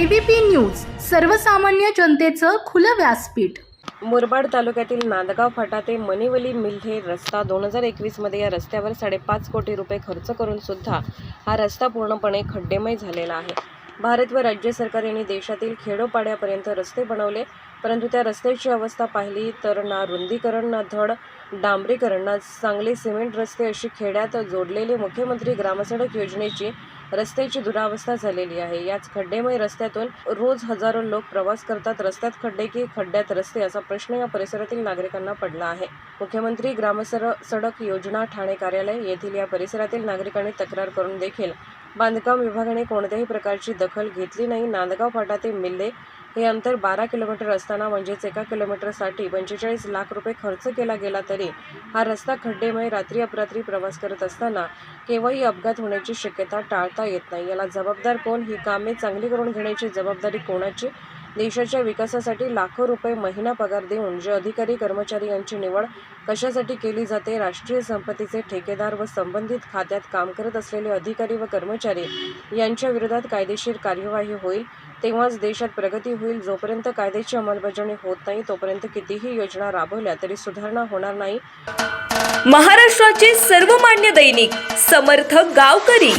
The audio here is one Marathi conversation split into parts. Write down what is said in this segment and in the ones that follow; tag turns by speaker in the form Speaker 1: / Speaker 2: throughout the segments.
Speaker 1: एबीपी न्यूज सर्वसामान्य जनतेचं खुलं व्यासपीठ.
Speaker 2: मुरबाड तालुक्यातील नांदगाव फाटा ते मणिवली मिल्हे रस्ता दोन हजार एकवीसमध्ये या रस्त्यावर साडेपाच कोटी रुपये खर्च करून सुद्धा हा रस्ता पूर्णपणे खड्डेमय झालेला आहे. भारत व राज्य सरकार यांनी देशातील खेडोपाड्यापर्यंत रस्ते बनवले परंतु त्या रस्त्याची अवस्था पाहिली तर ना रुंदीकरण ना धड डांबरीकरण ना चांगले सिमेंट रस्ते अशी खेड्यात जोडलेले मुख्यमंत्री ग्रामसडक योजनेची रस्त्याची दुरावस्था झालेली आहे. याच खड्डेमय रस्त्यातून रोज हजारो लोक प्रवास करतात. रस्त्यात खड्डे की खड्ड्यात रस्ते असा प्रश्न या परिसरातील नागरिकांना पडला आहे. मुख्यमंत्री ग्रामसर सडक योजना ठाणे कार्यालय येथील या परिसरातील नागरिकांनी तक्रार करून देखील बांधकाम विभागाने कोणत्याही प्रकारची दखल घेतली नाही. नांदगाव फाटा ते मिल्ले हे अंतर बारा किलोमीटर असताना म्हणजेच एका किलोमीटरसाठी पंचेचाळीस लाख रुपये खर्च केला गेला तरी हा रस्ता खड्डेमय रात्री अपरात्री प्रवास करत असताना केव्हाही अपघात होण्याची शक्यता टाळता येत नाही. याला जबाबदार कोण? ही कामे चांगली करून घेण्याची जबाबदारी कोणाची? देशाच्या विकासासाठी लाखो रुपये महिना पगार देऊन जे अधिकारी कर्मचारी यांची निवड कशासाठी केली जाते राष्ट्रीय संपत्तीचे ठेकेदार व संबंधित खात्यात काम करत असलेले अधिकारी व कर्मचारी यांच्या विरोधात कायदेशीर कार्यवाही होईल. तेव्हाच देशात प्रगती होईल. जोपर्यंत कायद्याची अंमलबजावणी होत नाही तोपर्यंत कितीही योजना राबवल्या तरी सुधारणा होणार नाही.
Speaker 3: महाराष्ट्राचे सर्वमान्य दैनिक समर्थक गावकरी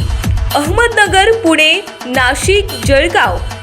Speaker 3: अहमदनगर पुणे नाशिक जळगाव.